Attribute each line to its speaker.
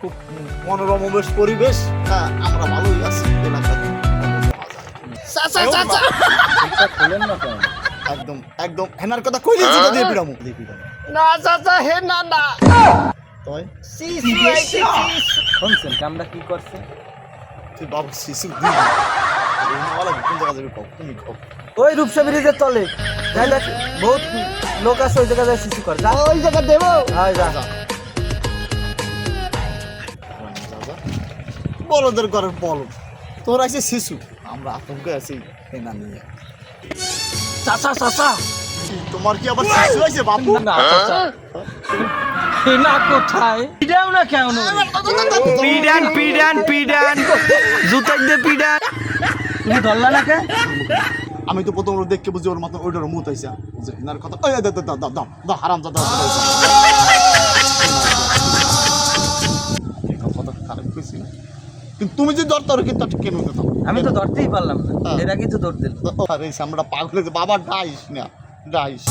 Speaker 1: খুব মনোরম বেশ পরিবেশ। হ্যাঁ আমরা ভালোই আছি চাচা চাচা!
Speaker 2: না
Speaker 1: একদম একদম। হেনার কথা কইলি যেটা দিয়ে পিড়ামু
Speaker 3: না চাচা হে না না।
Speaker 1: তয়?
Speaker 3: শিশু আইছে শিশু
Speaker 2: শুনছেন কামটা কি করছে?
Speaker 1: তুই বাবু শিশু দিবি ওলা কোন জায়গা যাবি কও?
Speaker 4: ওই রূপসা ব্রিজের তলে। যাই দেখ বহুত লোক আছে ওই জায়গায় যায় শিশু করে। যা।
Speaker 3: ওই জায়গা দেবো।
Speaker 4: হয় যা।
Speaker 1: বলদের ঘরের বলদ তোর আছে শিশু। আমরা আতঙ্কে আছি। হেনা নিয়ে।
Speaker 4: চাচা চাচা।
Speaker 1: তোমার কি আবার শিশু আছে বাপু?
Speaker 4: না চাচা। না কোথায়? পিডাও না কেন?
Speaker 5: পিডান পিডান পিডান। জুতাই দে পিডান।
Speaker 4: তুমি ধরলা না কে?
Speaker 1: আমি তো প্রথম দেখকে বুঝি ওর মতো ওইটার মুত আইসা যে হেনার কথা ওই দা দা দা দা দা হারাম দাদা কিন্তু তুমি যে ধরতে পারো কিন্তু কেন হতে
Speaker 4: আমি তো ধরতেই পারলাম না।
Speaker 1: হ্যাঁ।
Speaker 4: এর আগে তো ধরতে
Speaker 1: আরে আমরা পাগলে বাবা ডাইস না ডাইস।